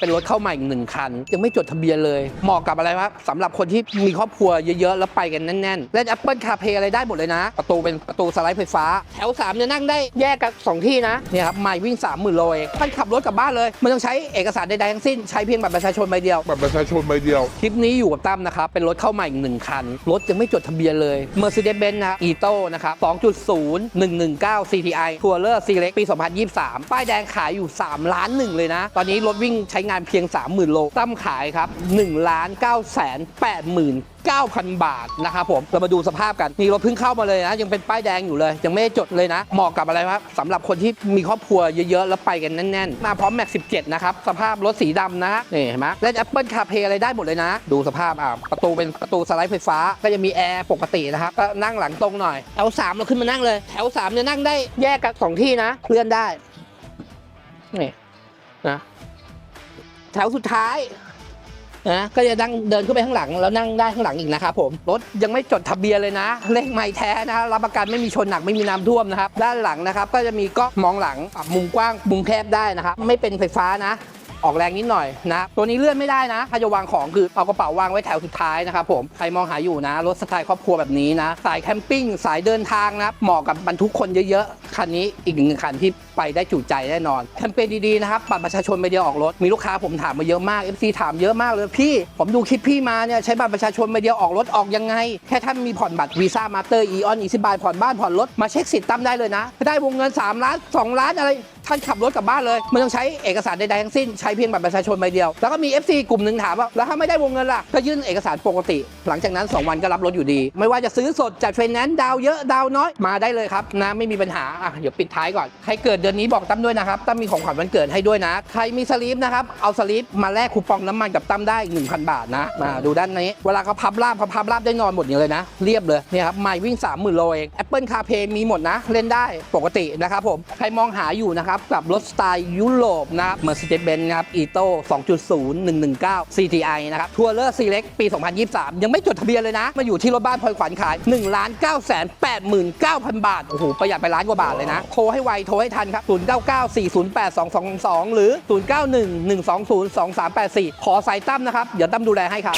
เป็นรถเข้าใหม่อีกหนึ่งคัน ยังไม่จดทะเบียนเลย เหมาะกับอะไรครับสำหรับคนที่มีครอบครัวเยอะๆ แล้วไปกันแน่นๆ เล่น Apple CarPlay อะไรได้หมดเลยนะ ประตูเป็นประตูสไลด์ไฟฟ้า แถว3เนี่ยนั่งได้แยกกัน 2 ที่นะเนี่ยครับใหม่วิ่ง 3 0,000โลเองท่านขับรถกลับบ้านเลยไม่ต้องใช้เอกสารใดๆทั้งสิ้นใช้เพียงบัตรประชาชนใบเดียว บัตรประชาชนใบเดียว คลิปนี้อยู่กับตั้มนะครับเป็นรถเข้าใหม่อีกหนึ่งคันรถยังไม่จดทะเบียนเลย Mercedes-Benz นะครับ e-to นะครับ2.0 119 CTI Tourer C-Leg ปี 2023 ป้ายแดงขายอยู่ 3 ล้านหนึ่งเลยนะ ตอนนี้รถวิ่งใช้งานเพียง 30,000 โลตั้มขายครับ1ล้าน9แสน8หมื่น9,000 บาทนะครับผม เรามาดูสภาพกันนี่รถเพิ่งเข้ามาเลยนะ ยังเป็นป้ายแดงอยู่เลย ยังไม่ได้จดเลยนะ เหมาะกับอะไรครับสำหรับคนที่มีครอบครัวเยอะๆ แล้วไปกันแน่นๆ มาพร้อมแม็ก17 นะครับ สภาพรถสีดำนะนี่เห็นไหมเล่น Apple CarPlay อะไรได้หมดเลยนะ ดูสภาพอะประตูเป็นประตูสไลด์ไฟฟ้า ก็จะมีแอร์ปกตินะครับ ก็นั่งหลังตรงหน่อยแถว3เราขึ้นมานั่งเลย แถว3เนี่ยนั่งได้แยกกันสองที่นะเลื่อนได้นี่นะ แถวสุดท้ายนะก็จะนั่งเดินขึ้นไปข้างหลัง แล้วนั่งได้ข้างหลังอีกนะครับผมรถยังไม่จดทะเบียนเลยนะ เลขใหม่แท้นะรับประกันไม่มีชนหนักไม่มีน้ำท่วมนะครับ ด้านหลังนะครับ ก็จะมีกล้องมองหลังปรับมุมกว้างมุมแคบได้นะครับ ไม่เป็นไฟฟ้านะ ออกแรงนิดหน่อยนะ ตัวนี้เลื่อนไม่ได้นะถ้าจะวางของคือเอากระเป๋าวางไว้แถวสุดท้ายนะครับผมใครมองหาอยู่นะ รถสไตล์ครอบครัวแบบนี้นะ สายแคมปิ้งสายเดินทางนะครับเหมาะกับบรรทุกคนเยอะๆ คันนี้อีกหนึ่งคันที่ไปได้จุใจแน่นอนแคมเปญดีๆนะครับบัตรประชาชนใบเดียวออกรถมีลูกค้าผมถามมาเยอะมาก FC ถามเยอะมากเลยพี่ ผมดูคลิปพี่มาเนี่ยใช้บัตรประชาชนใบเดียวออกรถออกยังไง แค่ท่านมีผ่อนบัตรวีซ่ามาสเตอร์อีออนอีซิบายผ่อนบ้านผ่อนรถมาเช็คสิทธิ์ตั้มได้เลยนะได้วงเงิน3ล้าน2ล้านอะไรท่านขับรถกลับบ้านเลยไม่ต้องใช้เอกสารใดๆทั้งสิ้นใช้เพียงบัตรประชาชนใบเดียว แล้วก็มี FC กลุ่มหนึ่งถามว่า แล้วถ้าไม่ได้วงเงินล่ะ ก็ยื่นเอกสารปกติ หลังจากนั้น 2 วันก็รับรถอยู่ดี ไม่ว่าจะซื้อสดจัดไฟแนนซ์ดาวเยอะดาวน้อยมาได้เลยครับนะไม่มีปัญหาอะเดี๋ยวปิดท้ายก่อนใครเกิดเดือนนี้บอกตั้มด้วยนะครับตั้มมีของขวัญวันเกิดให้ด้วยนะ ใครมีสลีปนะครับเอาสลีปมาแลกคูปองน้ำมันกับตั้มได้อีก1,000 บาทนะมาดูด้านนี้ เวลาเขาพับราบเขาพับราบได้นอนหมดอย่างเลยนะ เรียบเลยเนี่ยครับไม่วิ่ง30,000โลเอง Apple CarPlay มีหมดนะ เล่นได้ปกตินะครับผมใครมองหาอยู่นะครับกับรถสไตล์ยุโรปนะครับ Mercedes-Benz นะครับ e-to 2.0 119 CTI นะครับทัวร์เลอร์ซีเล็กปี 2023 ยังไม่จดทะเบียนเลยนะ มาอยู่ที่รถบ้านพลอยขวัญขาย 1 9 89,000 บาท โอ้โห ประหยัดไปล้านกว่าบาทเลยนะ โทรให้ไว โทรให้ทันครับ 099 408 2222 หรือ 091 120 2384 ขอสายตั้มนะครับ เดี๋ยวตั้มดูแลให้ครับ